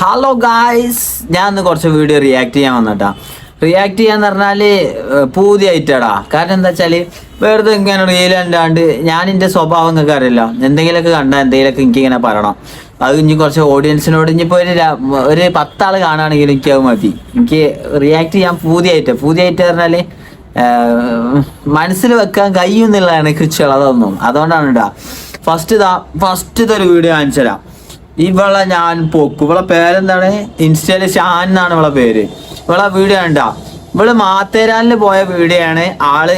Hello guys ഞാൻ ഇന്ന് കുറച്ച് വീഡിയോ റിയാക്ട് ചെയ്യാൻ വന്നിട്ടാ. റിയാക്ട് ചെയ്യാന്ന് പറഞ്ഞാൽ പൂതിയായിട്ടാടാ കാരണം എന്താ വെച്ചാൽ വെറുതെ ഇങ്ങനെ റീൽ കണ്ടാണ്ട് ഞാൻ എന്റെ സ്വഭാവം നിങ്ങൾക്ക് അറിയില്ല. എന്തെങ്കിലുമൊക്കെ കണ്ടാൽ എന്തെങ്കിലുമൊക്കെ എനിക്ക് ഇങ്ങനെ പറയണം. അത് ഇനി കുറച്ച് ഓഡിയൻസിനോട് ഇനിയിപ്പോൾ ഒരു ഒരു പത്താൾ കാണുകയാണെങ്കിൽ എനിക്ക് അത് മതി. എനിക്ക് റിയാക്ട് ചെയ്യാൻ പൂതിയായിട്ട് പൂതിയായിട്ട് പറഞ്ഞാൽ മനസ്സിൽ വെക്കാൻ കഴിയുന്നില്ലതാണ് കൃഷികൾ അതൊന്നും. അതുകൊണ്ടാണ് ഫസ്റ്റ് ഇതാ ഫസ്റ്റ് ഇതൊരു വീഡിയോ കാണിച്ചു തരാം ഇവളെ ഞാൻ പോക്കും. ഇവളെ പേരെന്താണ്? ഇൻസ്റ്റയിൽ ഷാൻ എന്നാണ് ഇവളെ പേര്. ഇവളെ വീഡിയോ കണ്ട. ഇവൾ മാത്തേരാനിൽ പോയ വീഡിയോ ആണ്. ആൾ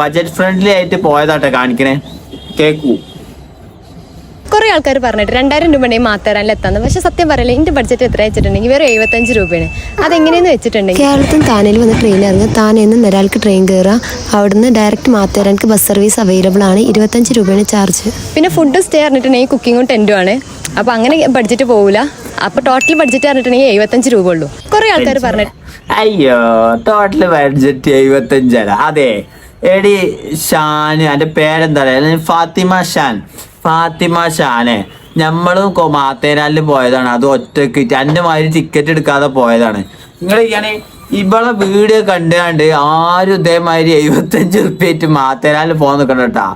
ബജറ്റ് ഫ്രണ്ട്ലി ആയിട്ട് പോയതാട്ടെ കാണിക്കണേ. കേക്കൂ. കുറെ ആൾക്കാർ പറഞ്ഞിട്ട് രണ്ടായിരം രൂപ ഉണ്ടെങ്കിൽ മാത്തേരാനിൽ എത്താന്ന്. പക്ഷെ സത്യം പറയില്ല എന്റെ ബഡ്ജറ്റ് എത്ര വെച്ചിട്ടുണ്ടെങ്കിൽ വെറും എഴുപത്തഞ്ച് രൂപയാണ്. അതെങ്ങനെയെന്ന് വെച്ചിട്ടുണ്ടെങ്കിൽ കേരളത്തിൽ താനേൽ വന്ന് ട്രെയിൻ ഇറങ്ങുക. താനെന്ന് ഒരാൾക്ക് ട്രെയിൻ കയറുക അവിടുന്ന് ഡയറക്റ്റ് മാത്തേരാൻക്ക് ബസ് സർവീസ് അവൈലബിൾ ആണ്. ഇരുപത്തഞ്ച് രൂപയാണ് ചാർജ് പിന്നെ ഫുഡ് സ്റ്റേ പറഞ്ഞിട്ടുണ്ടെങ്കിൽ കുക്കിങ്ങും ടെന്റും ആണ്. അപ്പൊ അങ്ങനെ ബഡ്ജറ്റ് പോകില്ല അപ്പൊ ടോട്ടൽ ബഡ്ജറ്റ് പറഞ്ഞിട്ടുണ്ടെങ്കിൽ എഴുപത്തഞ്ച് രൂപ ഉള്ളൂ. കുറെ ആൾക്കാർ പറഞ്ഞു അയ്യോ ടോട്ടൽ ബഡ്ജറ്റ് എഴുപത്തഞ്ചല്ല അതെ. എടി ഷാന് എന്റെ പേരെന്താ ഫാത്തിമ ഷാൻ. ഫാത്തിമ ഷാനെ. നമ്മളും മാത്തേനാലിൽ പോയതാണ്. അത് ഒറ്റയ്ക്ക് എന്റെ മാതിരി ടിക്കറ്റ് എടുക്കാതെ പോയതാണ്. നിങ്ങൾ ഇങ്ങനെ ഇവളെ വീഡിയോ കണ്ടുകൊണ്ട് ആരും ഇതേമാതിരി എഴുപത്തഞ്ച് റുപ്യായിട്ട് മാത്തേനാലിൽ പോകാൻ നിൽക്കണം കേട്ടാ.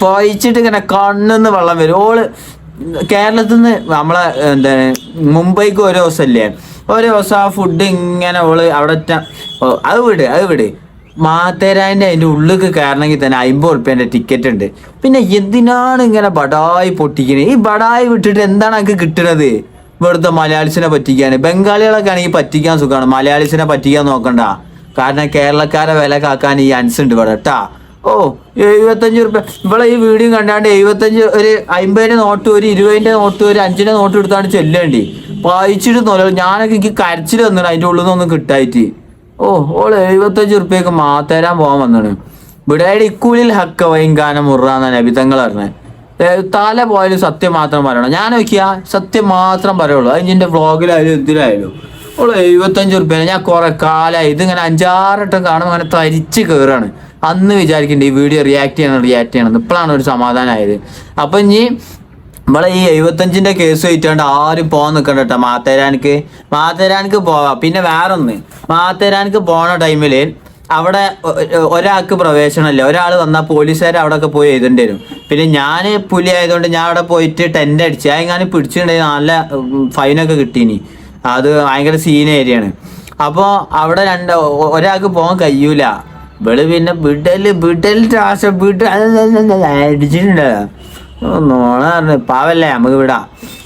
പോയിച്ചിട്ട് ഇങ്ങനെ കണ്ണിന്ന് വെള്ളം വരും. ഓൾ കേരളത്തിൽ നിന്ന് നമ്മളെ എന്താണ് മുംബൈക്ക് ഒരു ദിവസമല്ലേ ഒരു ദിവസം ആ ഫുഡ് ഇങ്ങനെ ഓൾ അവിടെ അത് വിട് അത് വിട്. മാത്തേരാന്റെ അതിന്റെ ഉള്ളിലേക്ക് കയറണമെങ്കിൽ തന്നെ അമ്പത് ഉറുപ്പ്യന്റെ ടിക്കറ്റ് ഉണ്ട്. പിന്നെ എന്തിനാണ് ഇങ്ങനെ ബടായി പൊട്ടിക്കുന്നത് ഈ ബടായി വിട്ടിട്ട് എന്താണ് എനിക്ക് കിട്ടുന്നത് ഇവിടുത്തെ മലയാളിസിനെ പറ്റിക്കാൻ. ബംഗാളികളൊക്കെ ആണെങ്കിൽ പറ്റിക്കാൻ സുഖമാണ്. മലയാളിസിനെ പറ്റിക്കാൻ നോക്കണ്ട. കാരണം കേരളക്കാരെ വില കാക്കാൻ ഈ അൻസ് ഉണ്ട് ഇവിടെ കേട്ടാ ഓ എഴുപത്തഞ്ച് റുപ്യ. ഇവിടെ ഈ വീഡിയോ കണ്ടാണ്ട് എഴുപത്തഞ്ച് ഒരു അമ്പതിന്റെ നോട്ട് ഒരു ഇരുപതിന്റെ നോട്ട് ഒരു അഞ്ചിന്റെ നോട്ട് എടുത്താണ് ചെല്ലേണ്ടി. വായിച്ചിട്ട് നോല ഞാനൊക്കെ എനിക്ക് കരച്ചിൽ വന്നിട്ട് അതിന്റെ ഉള്ളിൽ നിന്നൊന്നും കിട്ടായിട്ട്. ഓ ഓൾ എഴുപത്തഞ്ച് റുപ്യക്ക് മാത്തേരാൻ പോകാൻ വന്നാണ്. ഇവിടെ ഇക്കൂലിൽ ഹക്ക വൈകാനം മുറാന്ന നബിതങ്ങൾ പറഞ്ഞത് തല പോയാലും സത്യം മാത്രം പറയണം. ഞാൻ നോക്കിയാ സത്യം മാത്രം പറയുള്ളൂ. അതിന്റെ വ്ളോഗിലായാലും എന്തിനായാലും ഓൾ എഴുപത്തഞ്ച് റുപ്യ ഞാൻ കുറെ കാലമായി ഇതിങ്ങനെ അഞ്ചാറട്ടം കാണുമ്പോൾ അങ്ങനെ തരിച്ച് കയറാണ് അന്ന് വിചാരിക്കേണ്ട ഈ വീഡിയോ റിയാക്ട് ചെയ്യണം റിയാക്ട് ചെയ്യണം ഇപ്പോഴാണ് ഒരു സമാധാനമായത് അപ്പൊ ഇനി നമ്മളെ ഈ എഴുപത്തഞ്ചിന്റെ കേസ് വെയിറ്റാണ്ട് ആരും പോകാൻ നിൽക്കണ്ട കേട്ടോ മാത്തേരാനിക്ക് മാത്തേരാനിക്ക് പോവാം. പിന്നെ വേറൊന്ന് മാത്തേരാനിക്ക് പോണ ടൈമിൽ അവിടെ ഒരാൾക്ക് പ്രവേശനമല്ല. ഒരാൾ വന്നാൽ പോലീസുകാർ അവിടെ ഒക്കെ പോയി എഴുതേണ്ടി വരും. പിന്നെ ഞാൻ പുലി ആയതുകൊണ്ട് ഞാൻ അവിടെ പോയിട്ട് ടെന്റ് അടിച്ച് അതെങ്ങാനും പിടിച്ചിട്ടുണ്ടെങ്കിൽ നല്ല ഫൈനൊക്കെ കിട്ടീനി. അത് ഭയങ്കര സീൻ ഏരിയയാണ് അപ്പോൾ അവിടെ രണ്ട് ഒരാൾക്ക് പോകാൻ കഴിയൂല. ഇവൾ പിന്നെ വിടൽ വിടൽ രാശ വിട അടിച്ചിട്ടുണ്ട്. നോണ പറഞ്ഞു പാവല്ലേ നമുക്ക് വിടാം.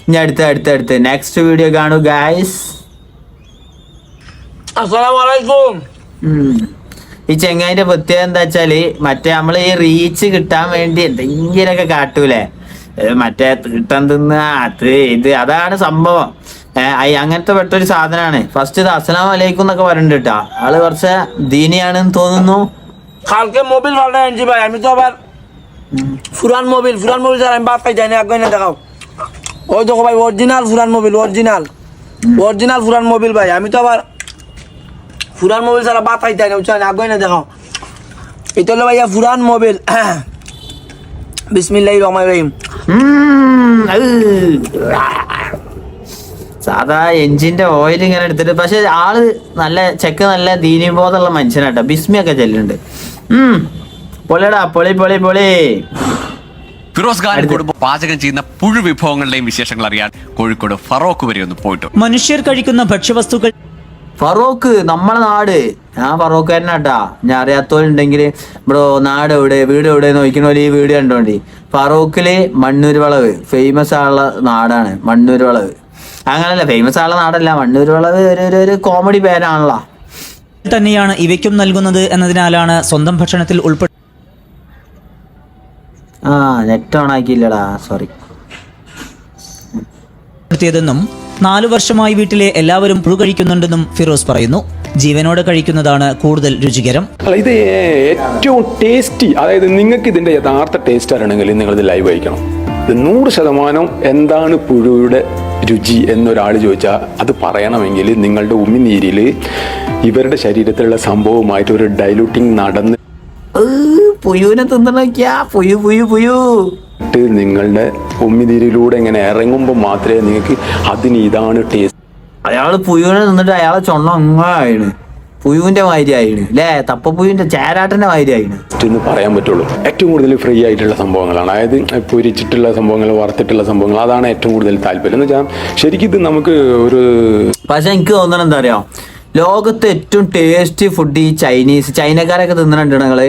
ഇനി അടുത്ത അടുത്ത അടുത്ത്. നെക്സ്റ്റ് വീഡിയോ കാണൂ ഗായ്സ് ഈ ചെങ്ങായിന്റെ പ്രത്യേകത എന്താ വെച്ചാൽ മറ്റേ നമ്മൾ ഈ റീച്ച് കിട്ടാൻ വേണ്ടി എന്തെങ്കിലുമൊക്കെ കാട്ടൂലേ? മറ്റേ തീട്ടം തിന്ന അത് ഇത് അതാണ് സംഭവം. ഏഹ് അങ്ങനത്തെ പെട്ടൊരു സാധനമാണ് ഫസ്റ്റ് ഇത് അസ്സലാം വലൈക്കും എന്നൊക്കെ പറയുന്നുണ്ട് കേട്ടാ ആള് കുറച്ച് ദീനിയാണെന്ന് തോന്നുന്നു কালকে মোবিল ভালো আনছি ভাই আমি তো আবার ফুরান মোবিল ফুরান মোবিল স্যার আমি বাদ পাই যাই না একবার না দেখাও ওই দেখো ভাই অরিজিনাল ফুরান মোবিল অরিজিনাল অরিজিনাল ফুরান মোবিল ভাই আমি তো আবার ফুরান মোবিল ছাড়া বাদ পাই যাই না বুঝছেন একবার না দেখাও এটা হলো ভাইয়া ফুরান মোবিল বিসমিল্লাহ রহমান রহিম ഉം, അത്. സാധാ എഞ്ചിന്റെ ഓയിൽ ഇങ്ങനെ എടുത്തിട്ട് പക്ഷെ ആൾ നല്ല ചെക്ക് നല്ല ദീനിബോധമുള്ള മനുഷ്യനാട്ടോ. ബിസ്മിയൊക്കെ ചെല്ലുന്നുണ്ട്. ഉം. പൊളിയടാ പൊളി പൊളി പൊളി. ഫിറോസ് ഖാൻ കുടുംബം പാചകം ചെയ്യുന്ന പുഴു വിഭവങ്ങളുടെയും വിശേഷങ്ങൾ അറിയാൻ കോഴിക്കോട് ഫറോക്ക് വരെ ഒന്ന് പോയിട്ട്. മനുഷ്യർ കഴിക്കുന്ന ഭക്ഷ്യവസ്തുക്കൾ ഫറോക്ക് നമ്മളെ നാട്. ഞാൻ ഫറോക്കാരനാട്ടാ ഞാൻ അറിയാത്തവരുണ്ടെങ്കിൽ ഇവിടെ നാട് എവിടെ വീട് എവിടെ നോക്കുന്ന ഈ വീട് കണ്ടോണ്ടി. ഫറോക്കിൽ മണ്ണൂർ വളവ് ഫേമസ് ആയുള്ള നാടാണ് മണ്ണൂർ വളവ് അങ്ങനല്ല ഫേമസ് ആയുള്ള നാടല്ല. വണ്ണൂരുള്ളത് വളവ് ഒരു ഒരു- കോമഡി പേരാണല്ലോ. തന്നെയാണ് ഇവയ്ക്കും നൽകുന്നത് എന്നതിനാലാണ് സ്വന്തം ഭക്ഷണത്തിൽ ആ നെറ്റ് ഓൺ ആക്കിയില്ലടാ സോറി ഉൾപ്പെടുത്തിയതെന്നും നാലു വർഷമായി വീട്ടിലെ എല്ലാവരും പുഴു കഴിക്കുന്നുണ്ടെന്നും ഫിറോസ് പറയുന്നു. ജീവനോടെ കഴിക്കുന്നതാണ് കൂടുതൽ രുചികരം. ഇത് ഏറ്റവും ടേസ്റ്റി അതായത് നിങ്ങൾക്ക് ഇതിന്റെ യഥാർത്ഥ ടേസ്റ്റ് അറിയണമെങ്കിൽ നിങ്ങൾ ഇത് ലൈവ് കഴിക്കണം. ഇത് നൂറ് ശതമാനം എന്താണ് പുഴുയുടെ രുചി എന്നൊരാൾ ചോദിച്ചാൽ അത് പറയണമെങ്കിൽ നിങ്ങളുടെ ഉമിനീരിൽ ഇവരുടെ ശരീരത്തിലുള്ള സംഭവമായിട്ട് ഒരു ഡൈലൂട്ടിങ് നടന്ന് പുയുവിനെ തിന്നണ നോക്കിയാ പുയു പുയു പുയു. ഇട്ട് നിങ്ങളുടെ ഉമ്മിനീരിലൂടെ ഇങ്ങനെ ഇറങ്ങുമ്പോൾ മാത്രമേ നിങ്ങൾക്ക് അതിന് ഇതാണ് ടേസ്റ്റ്. അയാൾ പുയുവിനെ നിന്നിട്ട് അയാളെ ചൊണ്ണ അങ്ങനെ ആയിണ് പുയുവിന്റെ മാതിരി ആയിണ് അല്ലേ തപ്പപ്പുയുവിന്റെ ചേരാട്ടന്റെ മാതിരി എന്ന് പറയാൻ പറ്റുള്ളൂ. ഏറ്റവും കൂടുതൽ ഫ്രീ ആയിട്ടുള്ള സംഭവങ്ങളാണ്. അതായത് പൊരിച്ചിട്ടുള്ള സംഭവങ്ങൾ വറുത്തിട്ടുള്ള സംഭവങ്ങൾ അതാണ് ഏറ്റവും കൂടുതൽ താല്പര്യം. എന്ന് വെച്ചാൽ ശരിക്കും ഇത് നമുക്ക് ഒരു പക്ഷെ എനിക്ക് തോന്നണം എന്താ പറയാ ലോകത്ത് ഏറ്റവും ടേസ്റ്റി ഫുഡ് ഈ ചൈനീസ് ചൈനക്കാരൊക്കെ തിന്നണുണ്ട് നിങ്ങൾ?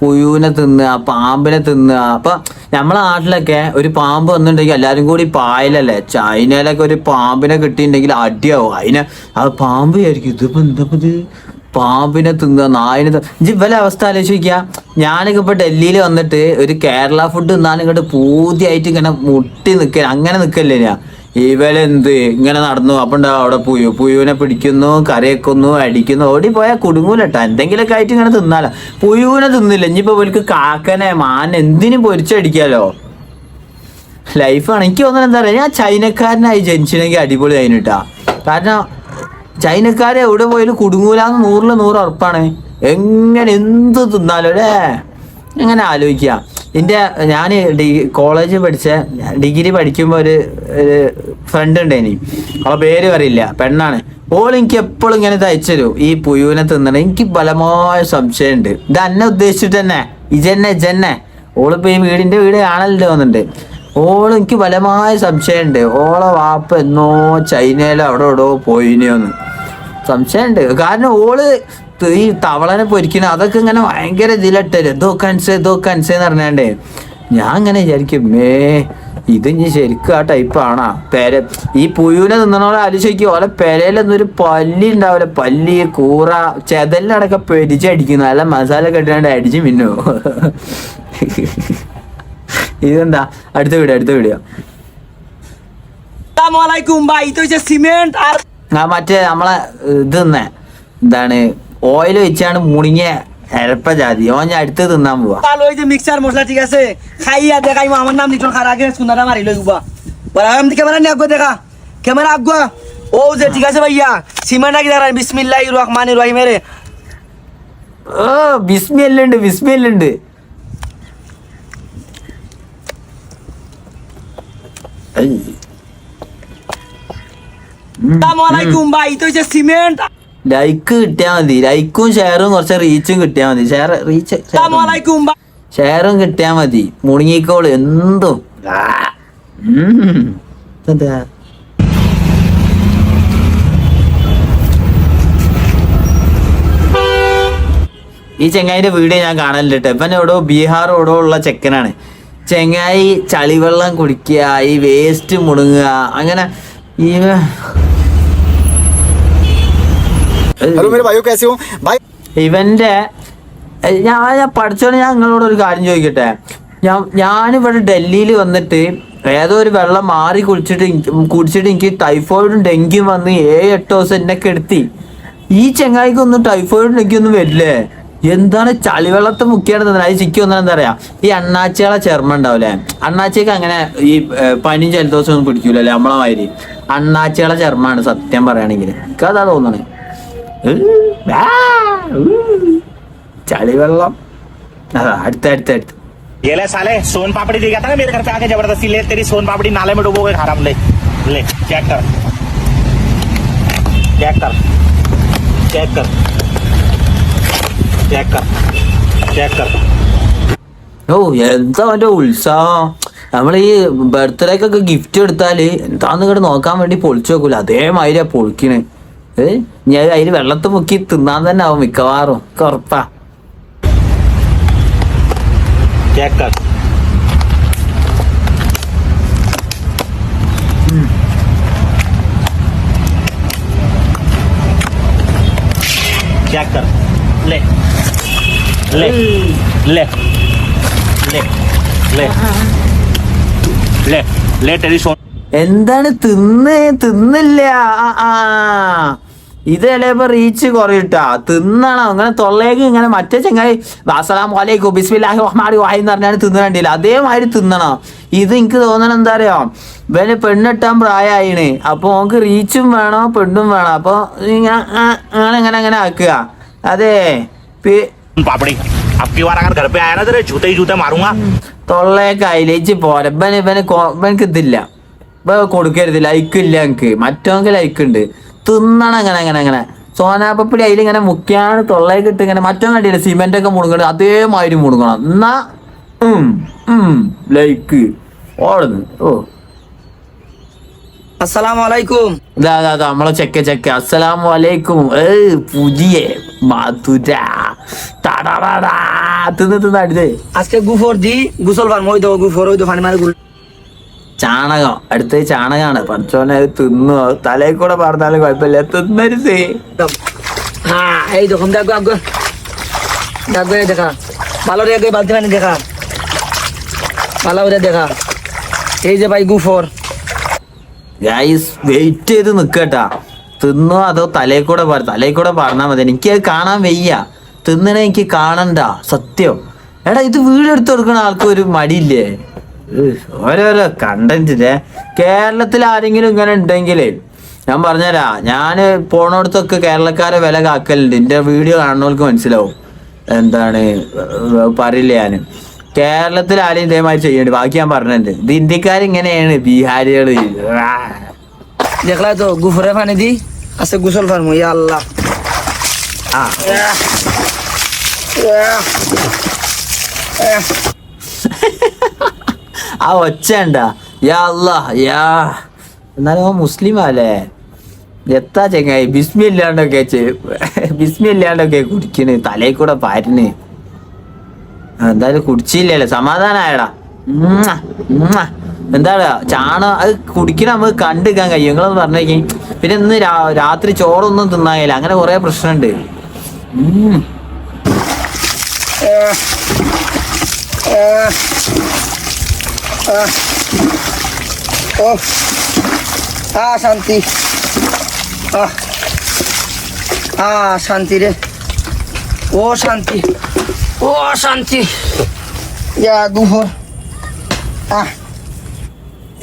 പുയുവിനെ തിന്നുക പാമ്പിനെ തിന്നുക അപ്പൊ നമ്മളെ നാട്ടിലൊക്കെ ഒരു പാമ്പ് വന്നിട്ടുണ്ടെങ്കിൽ എല്ലാവരും കൂടി പായലല്ലേ? ചൈനയിലൊക്കെ ഒരു പാമ്പിനെ കിട്ടിയിട്ടുണ്ടെങ്കിൽ അടിയാവും. അതിനെ ആ പാമ്പ് വിചാരിക്കും ഇതിപ്പോ എന്താ ഇത്? പാമ്പിനെ തിന്നുക നായിനെ ഇവലെ അവസ്ഥ ആലോചിക്കുക ഞാനൊക്കെ ഇപ്പൊ ഡൽഹിയിൽ വന്നിട്ട് ഒരു കേരള ഫുഡ് തിന്നാലും ഇങ്ങോട്ട് പൂതിയായിട്ട് ഇങ്ങനെ മുട്ടി നിൽക്കുക അങ്ങനെ നിൽക്കല്ലേ ഞാൻ ഇവലെന്ത്? ഇങ്ങനെ നടന്നു. അപ്പൊ അവിടെ പുയു പുയുവിനെ പിടിക്കുന്നു കരയക്കുന്നു അടിക്കുന്നു ഓടിപ്പോയാൽ കുടുങ്ങൂലട്ടോ എന്തെങ്കിലുമൊക്കെ ആയിട്ട് ഇങ്ങനെ തിന്നാലോ. പുയുവിനെ തിന്നില്ല. ഇനിയിപ്പോ ഇവർക്ക് കാക്കനെ മാൻ എന്തിനും പൊരിച്ചടിക്കാലോ. ലൈഫാണ്. എനിക്ക് തോന്നുന്നത് എന്താ പറയുക ഞാൻ ചൈനക്കാരനായി ജനിച്ചിനെങ്കിൽ അടിപൊളി ആയിട്ടാ കാരണം ചൈനക്കാരെ എവിടെ പോയാലും കുടുങ്ങൂലാന്ന് നൂറിൽ നൂറ് ഉറപ്പാണ്. എങ്ങനെ എന്ത് തിന്നാലും അല്ലേ? എങ്ങനെ ആലോചിക്കുക എന്റെ ഞാൻ ഡിഗ്രി കോളേജ് പഠിച്ച ഡിഗ്രി പഠിക്കുമ്പോൾ ഒരു ഒരു ഫ്രണ്ട് ഉണ്ടേനി. അവളെ പേര് പറയില്ല പെണ്ണാണ്. ഓൾ എനിക്ക് എപ്പോഴും ഇങ്ങനെ തയ്ച്ചു ഈ പുയുവിനെ തിന്നണം. എനിക്ക് ബലമായ സംശയമുണ്ട്. ഇത് എന്നെ ഉദ്ദേശിച്ചിട്ട് തന്നെ ഇജന്നെ ഇജന്നെ. ഓളിപ്പോ ഈ വീടിന്റെ വീട് കാണലുണ്ട് തോന്നുന്നുണ്ട് ഓൾ എനിക്ക് ബലമായ സംശയമുണ്ട്. ഓളെ വാപ്പ എന്നോ ചൈനയിലോ അവിടെ എവിടെയോ പോയിനെയോന്ന് സംശയമുണ്ട്. കാരണം ഓൾ ഈ തവളനെ പൊരിക്കണ അതൊക്കെ ഇങ്ങനെ ഭയങ്കര ഇതിലിട്ടൽ എന്തോ കൻസ് എന്തോ കൻസ് എന്ന് പറഞ്ഞാണ്ടേ. ഞാൻ ഇങ്ങനെ വിചാരിക്കും മേ ഇത് ഇനി ശരിക്കും ആ ടൈപ്പാണാ പെര ഈ പുയുവിനെ നിന്നോളെ ആലോചിക്കും. ഓലെ പെരയിലൊന്നൊരു പല്ലി ഉണ്ടാവില്ല. പല്ലി കൂറ ചെതലിനടക്കം പെരിച്ചടിക്കുന്നു നല്ല മസാല കെട്ടിട്ടാണ്ട് അടിച്ച് മിന്നു ഇതെന്താ അടുത്ത വീഡിയോ അടുത്ത വീഡിയോ আসসালামাইকুম ভাই তো হচ্ছে সিমেন্ট আর ആ മറ്റേ നമ്മളെ ഇത് തിന്നെ എന്താണ് ഓയിൽ വെച്ചാണ് മുണിങ്ങിയ എരപ്പ ജാതി ഓൻ ഞാൻ അടുത്ത് തിന്നാൻ പോവാ আলো ওই যে মিক্সার মশলা ঠিক আছে খাইয়া দেখাইমো আমার নাম নিটন খার আগে সুন্দরা মারি লই গুবা বলা আমি ক্যামেরা নিয়ে আগুয়া দেখা ক্যামেরা আগুয়া ও যে ঠিক আছে ভাইয়া সিমেন্ট আগে দেখা বিসমিল্লাহ রহমান রহিমের ഓ ബിസ്മി എല്ലാം ഉണ്ട് ബിസ്മി എല്ലാം ഉണ്ട് സിമെന്റ് ലൈക്ക് കിട്ടിയാ മതി. ലൈക്കും ഷെയറും കുറച്ച് റീച്ചും കിട്ടിയാ മതി. ഷെയർ റീച്ച് ഷെയറും കിട്ടിയാ മതി. മുണുങ്ങിക്കോൾ എന്തും. എന്താ ഈ ചെങ്ങായിന്റെ വീഡിയോ ഞാൻ കാണലുണ്ട് ഇപ്പൊ എവിടെ ബീഹാർ എവിടെ ഉള്ള ചെക്കനാണ്. ചെങ്ങായി ചളിവെള്ളം കുടിക്കുക ഈ വേസ്റ്റ് മുടങ്ങുക അങ്ങനെ ഈ ഇവന്റെ ഞാൻ ഞാൻ പഠിച്ചോണ്ട് ഞാൻ നിങ്ങളോട് ഒരു കാര്യം ചോദിക്കട്ടെ? ഞാൻ ഞാനിവിടെ ഡൽഹിയിൽ വന്നിട്ട് ഏതോ ഒരു വെള്ളം മാറി കുടിച്ചിട്ട് കുടിച്ചിട്ട് എനിക്ക് ടൈഫോയിഡും ഡെങ്കിയും വന്ന് ഏഴ് എട്ട് ദിവസം എന്നെ കെടുത്തി. ഈ ചെങ്ങായിക്കൊന്നും ടൈഫോയിഡും ഡെങ്കിയൊന്നും വരില്ലേ? എന്താണ് ചളിവെള്ളത്തെ മുക്കിയാണ് തന്നെ അത് ചിക്കി വന്നാൽ എന്താ പറയാ ഈ അണ്ണാച്ചികളെ ചെർമ്മ ഉണ്ടാവില്ലേ അണ്ണാച്ചിക്ക് അങ്ങനെ ഈ ഏ, പനിയും ജലദോഷം ഒന്നും പിടിക്കൂലല്ലേ നമ്മളെ മാതിരി അണ്ണാച്ചികളെ ചെർമ്മാണ് സത്യം പറയുകയാണെങ്കിൽ എനിക്ക് അതാ തോന്നണേ ആ, ഊ. ചളിവെള്ളം അതാ അടുത്ത അടുത്ത അടുത്ത് ये ले साले सोन पापड़ी दे गया था ना मेरे घर पे आके जबरदस्ती ले तेरी सोन पापड़ी नाले में डुबो के खा रहा हूं, ले ले चेक कर चेक कर चेक कर चेक कर चेक कर ഓ എന്താ അവന്റെ ഉത്സാഹം? നമ്മൾ ഈ ബർത്ത്ഡേക്കൊക്കെ ഗിഫ്റ്റ് എടുത്താൽ എന്താന്ന് ഇങ്ങോട്ട് നോക്കാൻ വേണ്ടി പൊളിച്ചു നോക്കൂല. അതേമാതിരിയാ പൊളിക്കണ്. ഏ? ഞാൻ അതിൽ വെള്ളത്ത് മുക്കി തിന്നാൻ തന്നെ ആവും മിക്കവാറും. കൊറപ്പാ ചേക്കർ അല്ലേ? Left. Left. Left. Left. Left. Left എന്താണ് തിന്ന്? തിന്നില്ല. ഇത് ചിലപ്പോ റീച്ച് കുറയിട്ടാ. തിന്നണം. അങ്ങനെ തൊള്ളേക്ക് ഇങ്ങനെ മറ്റേ ചെങ്ങായി അസലാം വലൈക്കും ബിസ്മില്ലാഹി വഹ്മാടി വായി എന്ന് പറഞ്ഞാണ് തിന്നണ്ടില്ല അതേമാതിരി തിന്നണം. ഇത് എനിക്ക് തോന്നണം എന്താ അറിയോ? ഇവന് പെണ്ണിട്ടാൻ പ്രായമായിണ് അപ്പോൾ നമുക്ക് റീച്ചും വേണം പെണ്ണും വേണം. അപ്പോൾ ഇങ്ങനെ അങ്ങനെ അങ്ങനെ ആക്കുക. അതെ. പാപ്പടി അബ്ക്കി ബാർ അങ്ങനെ കിടപ്പ് ആയാലും തരേ ചൂത്തേ ചൂത്തേ മാറുങ്ങ തൊള്ളയൊക്കെ അതിലേക്ക് പോരാ. ഇവന് ഇവന് ഇവനക്ക് ഇതില്ല. ഇപ്പൊ കൊടുക്കരുത് ലൈക്ക് ഇല്ല എനിക്ക് മറ്റവർക്ക് ലൈക്ക് ഉണ്ട് തിന്നണം അങ്ങനെ അങ്ങനെ അങ്ങനെ സോനാപ്പപ്പടി അതിലിങ്ങനെ മുക്കിയാണ് തൊള്ളയൊക്കെ ഇട്ട് ഇങ്ങനെ മറ്റോ കണ്ടില്ല സിമെന്റ് ഒക്കെ മുടുങ്ങണം അതേമാതിരി മുടുങ്ങണം എന്നാ? ലൈക്ക്. ഓടുന്നു. ഓ. আসসালামু আলাইকুম ഇതാ ഇതാ ഇതാ, നമ്മളെ ചെക്ക ചെക്ക അസ്സലാമു അലൈക്കും ഏ പുതിയ മാതുര തടടടാ. തിന്ന് തിന്ന് അടുത്ത് আজকে গুফর দি গুসল ফার্ম ওই তো গুফর ওই তো ফানি মারি গুল ചാണകം അടുത്ത് ചാണകമാണ് പഠിച്ചോനെ അത് തിന്നു തലയിൽ കൂടെ പറഞ്ഞാലും കുഴപ്പമില്ല തിന്നരുത് হ্যাঁ এই দেখুন দেখো আগে দেখো এই দেখা ভালো রে আগে বালতি পানি দেখা ভালো করে দেখা এই যে ভাই গুফর ഗൈസ് വെയിറ്റ് ചെയ്ത് നിക്കട്ടാ. തിന്നോ അതോ തലയിൽ കൂടെ പറ തലയിൽ കൂടെ പറഞ്ഞാൽ മതി. എനിക്ക് കാണാൻ വയ്യ. തിന്നണ എനിക്ക് കാണണ്ട. സത്യം. എടാ ഇത് വീടെടുത്ത് കൊടുക്കണ ആൾക്ക് ഒരു മടിയില്ലേ? ഓരോരോ കണ്ടന്റില്ലേ കേരളത്തിൽ ആരെങ്കിലും ഇങ്ങനെ ഉണ്ടെങ്കിലേ ഞാൻ പറഞ്ഞുതരാ. ഞാൻ പോണോടത്തൊക്കെ കേരളക്കാരെ വില കാക്കലുണ്ട്. എന്റെ വീഡിയോ കാണുന്നവർക്ക് മനസ്സിലാവും. എന്താണ്? പറയില്ല ഞാൻ കേരളത്തിൽ ആരെയും ഇതേമാതിരി ചെയ്യണ്ട് ബാക്കി ഞാൻ പറഞ്ഞിട്ടുണ്ട് ഇത് ഇന്ത്യക്കാരിങ്ങനെയാണ് ബീഹാരികള് ആ. দেখলা তো গুফরে পানি দি আছে গুসল ফার্ম ইয়া আল্লাহ ആ ആ ഒച്ച ഉണ്ടാ യാ അല്ലാ യാ എന്നാലും അവൻ മുസ്ലിം അല്ലേ എത്താ ചെങ്ങായി ബിസ്മി ഇല്ലാണ്ടൊക്കെ ചെ- ബിസ്മി ഇല്ലാണ്ടൊക്കെ കുടിക്കണ് തലയിൽ കൂടെ പാരിന് ആ, എന്തായാലും കുടിച്ചില്ലല്ലോ. സമാധാനായടാ. എന്താണ് ചാണ അത് കുടിക്കണ നമുക്ക് കണ്ടിരിക്കാൻ കഴിയും. നിങ്ങളൊന്ന് പറഞ്ഞേക്കി. പിന്നെ ഇന്ന് രാത്രി ചോറൊന്നും തിന്നാൻ കഴിയില്ല അങ്ങനെ കുറെ പ്രശ്നമുണ്ട്. ആ ശാന്തി. ആ ശാന്തി ഓ ശാന്തി. ও শান্তি ও শান্তি ইয়া গুফর আহ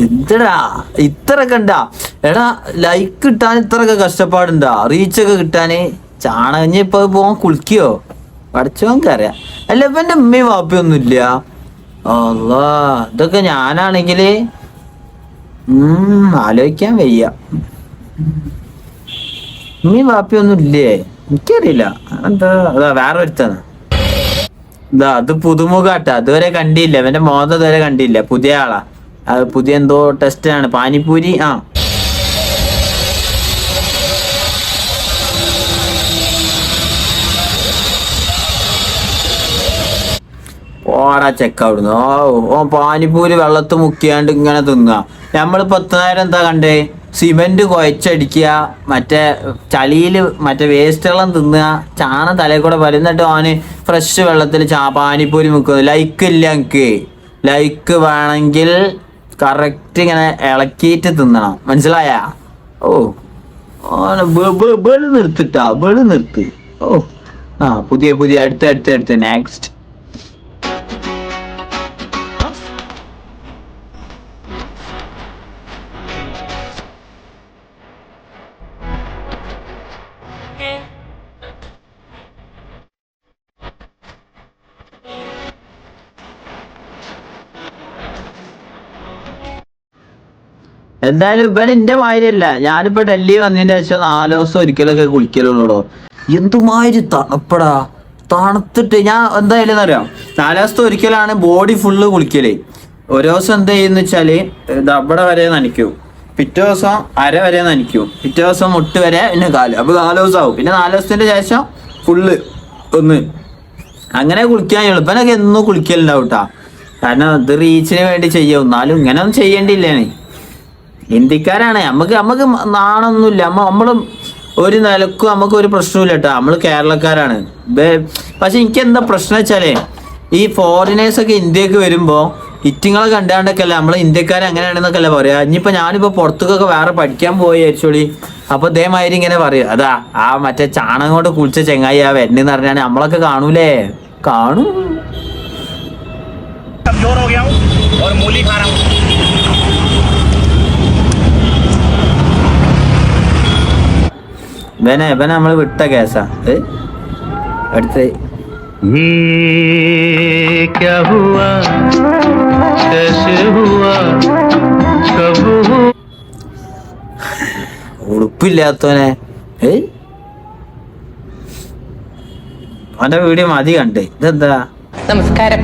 എന്തെടാ ഇത്രയൊക്കെ ഉണ്ടാ എടാ ലൈക്ക് കിട്ടാൻ ഇത്രയൊക്കെ കഷ്ടപ്പാടുണ്ടാ റീച്ചൊക്കെ കിട്ടാന് ചാണകഞ്ഞ ഇപ്പൊ പോവാൻ കുളിക്കോ പഠിച്ചോൻക്കറിയാം അല്ല ഇവന്റെ ഉമ്മയും വാപ്പയൊന്നും ഇല്ല അല്ലാ ഇതൊക്കെ ഞാനാണെങ്കില് ഉം ആലോചിക്കാൻ വയ്യ ഉമ്മയും വാപ്പയൊന്നും ഇല്ലേ എനിക്കറിയില്ല എന്താ അതാ വേറെ ഒരുത്താണ് ഇതാ അത് പുതുമുഖാട്ട. അതുവരെ കണ്ടില്ല. ഇവന്റെ മോദ ഇതുവരെ കണ്ടില്ല. പുതിയ ആളാ. അത് പുതിയ എന്തോ ടെസ്റ്റ് ആണ്. പാനിപ്പൂരി ആ. ഓടാ ചെക്ക് അവിടുന്ന് ഓ ഓ പാനിപ്പൂരി വെള്ളത്ത് മുക്കിയാണ്ട് ഇങ്ങനെ തിന്നുക നമ്മൾ പത്ത് നേരം എന്താ കണ്ടേ? സിമെന്റ് കുഴച്ചടിക്കുക മറ്റേ ചളിയിൽ മറ്റേ വേസ്റ്റ് വെള്ളം തിന്നുക ചാണ തലയിൽ കൂടെ വരുന്നിട്ട് അവന് ഫ്രഷ് വെള്ളത്തിൽ ചാ പാനിപ്പൂരി മുക്കുന്നു ലൈക്ക് ഇല്ല എനിക്ക്. ലൈക്ക് വേണമെങ്കിൽ കറക്റ്റ് ഇങ്ങനെ ഇളക്കിയിട്ട് തിന്നണം. മനസ്സിലായ? ഓ. ബെൾ നിർത്തിട്ടാ ബെളി നിർത്തി ഓ. ആ പുതിയ പുതിയ അടുത്ത അടുത്ത അടുത്ത നെക്സ്റ്റ് എന്തായാലും ഇവൻ എന്റെ മാതിരിയല്ല. ഞാനിപ്പോ ഡൽഹി വന്നതിന്റെ ശേഷം നാല് ദിവസം ഒരിക്കലൊക്കെ കുളിക്കലുള്ളൂ എന്തുമാതിരി തണുപ്പടാ. തണുത്തിട്ട് ഞാൻ എന്തായാലും അറിയാം? നാല് ദിവസത്തെ ഒരിക്കലാണ് ബോഡി ഫുള്ള് കുളിക്കൽ. ഒരു ദിവസം എന്ത് ചെയ്യുന്ന വെച്ചാൽ അവിടെ വരെ നനയ്ക്കും. പിറ്റേ ദിവസം അര വരെ നനയ്ക്കും. പിറ്റേ ദിവസം മുട്ട് വരെ പിന്നെ കാൽ. അപ്പൊ നാല് ദിവസം ആവും പിന്നെ നാല് ദിവസത്തിന്റെ ശേഷം ഫുള്ള് ഒന്ന്. അങ്ങനെ കുളിക്കാൻ എളുപ്പനൊക്കെ എന്നും കുളിക്കലുണ്ടാവും കേട്ടാ കാരണം ഇത് റീച്ചിന് വേണ്ടി ചെയ്യും. എന്നാലും ഇങ്ങനെ ഒന്നും ചെയ്യേണ്ടില്ലേനെ ഹിന്ദിക്കാരാണ്. നമുക്ക് നമുക്ക് നാണൊന്നുമില്ല. നമ്മ നമ്മളും ഒരു നിലക്കും നമുക്ക് ഒരു പ്രശ്നമില്ല കേട്ടോ. നമ്മൾ കേരളക്കാരാണ്. പക്ഷെ എനിക്ക് എന്താ പ്രശ്നം വെച്ചാലേ ഈ ഫോറിനേഴ്സൊക്കെ ഇന്ത്യയ്ക്ക് വരുമ്പോൾ ഇറ്റിങ്ങളെ കണ്ടാണ്ടൊക്കെ അല്ല നമ്മൾ ഇന്ത്യക്കാരെ അങ്ങനെയാണെന്നൊക്കെ അല്ല പറയാ. ഇനിയിപ്പോൾ ഞാനിപ്പോൾ പുറത്തേക്കൊക്കെ വേറെ പഠിക്കാൻ പോയി ആക്ച്വലി അപ്പോൾ ഇതേമാതിരി ഇങ്ങനെ പറയും. അതാ ആ മറ്റേ ചാണകം കൊണ്ട് കുളിച്ച ചെങ്ങായി ആ വരണെന്ന് പറഞ്ഞാൽ നമ്മളൊക്കെ കാണൂലേ? കാണൂ. ഇവനെ ഇവനെ നമ്മൾ വിട്ട കേസാ. ഏ? അടുത്ത് ഉടുപ്പില്ലാത്തവനെ. ഏയ് അവന്റെ വീഡിയോ മതി കണ്ട്. ഇതെന്താ? നമസ്കാരം.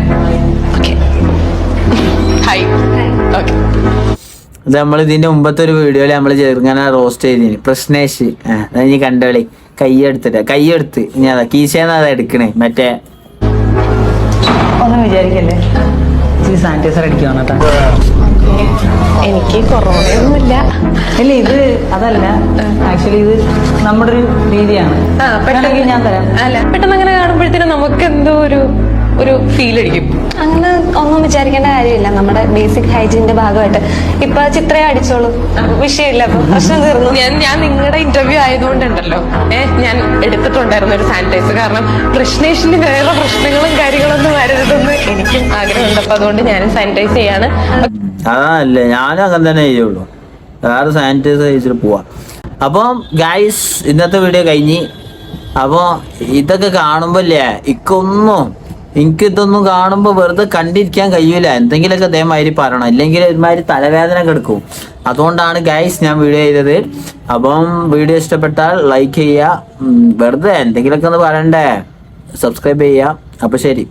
ഹായ് ഓക്കെ ഇത് നമ്മൾ ഇതിന്റെ മുമ്പത്തെ ഒരു വീഡിയോയിൽ നമ്മൾ ചെറുങ്ങനെ റോസ്റ്റ് ചെയ്തിന്. പ്രശ്നേഷ്. അത് ഇനി കണ്ടോളി. കൈയെടുത്തിട്ട് കൈയെടുത്ത് ഇനി അതാ. കീശേന്ന് അതാ എടുക്കണേ. മറ്റേ ഒന്നും വിചാരിക്കല്ലേ? ഇച്ചിരി സാനിറ്റൈസർ അടിക്കുകയാണ് കേട്ടോ എനിക്ക് കൊറോണയൊന്നുമില്ല. ഇല്ല ഇത് അതല്ല. ആക്ച്വലി ഇത് നമ്മുടെ ഒരു രീതിയാണ്. ആ പെട്ടെന്ന് ഞാൻ തരാം. അല്ല പെട്ടെന്ന് അങ്ങനെ കാണുമ്പോഴത്തേനും നമുക്ക് എന്തോ ഒരു ഒരു ഫീൽ അടിക്കും അങ്ങനെ ഒന്നും വിചാരിക്കേണ്ട കാര്യമില്ല. നമ്മുടെ ബേസിക് ഹൈജീനിന്റെ ഭാഗമായിട്ട്. ഇപ്പൊ ചിത്രയെ അടിച്ചോളൂ. വിഷയമില്ല. അപ്പൊ പ്രശ്നം തീർന്നു. ഞാൻ ഞാൻ നിങ്ങളുടെ ഇന്റർവ്യൂ ആയതുകൊണ്ടുണ്ടല്ലോ. ഏഹ് ഞാൻ എടുത്തിട്ടുണ്ടായിരുന്നു ഒരു സാനിറ്റൈസർ കാരണം കൃഷ്ണേഷിന് വേറെ പ്രശ്നങ്ങളും കാര്യങ്ങളൊന്നും വരരുതെന്ന് എനിക്കും ആഗ്രഹമുണ്ട്. അപ്പൊ അതുകൊണ്ട് ഞാനും സാനിറ്റൈസ് ചെയ്യാണ്. അല്ല. ഞാനും അങ്ങനെ തന്നെ ചെയ്യുള്ളൂ. വേറെ സാനിറ്റൈസർ കഴിച്ചിട്ട് പോവാ. അപ്പം ഗൈസ് ഇന്നത്തെ വീഡിയോ കഴിഞ്ഞ്. അപ്പോൾ ഇതൊക്കെ കാണുമ്പോൾ ഇല്ലേ ഇക്കൊന്നും എനിക്ക് ഇതൊന്നും കാണുമ്പോൾ വെറുതെ കണ്ടിരിക്കാൻ കഴിയൂല. എന്തെങ്കിലുമൊക്കെ അതേമാതിരി പറയണം. ഇല്ലെങ്കിൽ ഒരുമാതിരി തലവേദന കിടക്കും. അതുകൊണ്ടാണ് ഗൈസ് ഞാൻ വീഡിയോ ചെയ്തത്. അപ്പം വീഡിയോ ഇഷ്ടപ്പെട്ടാൽ ലൈക്ക് ചെയ്യുക. വെറുതെ എന്തെങ്കിലുമൊക്കെ ഒന്ന് പറയണ്ടേ? സബ്സ്ക്രൈബ് ചെയ്യുക. അപ്പം ശരി.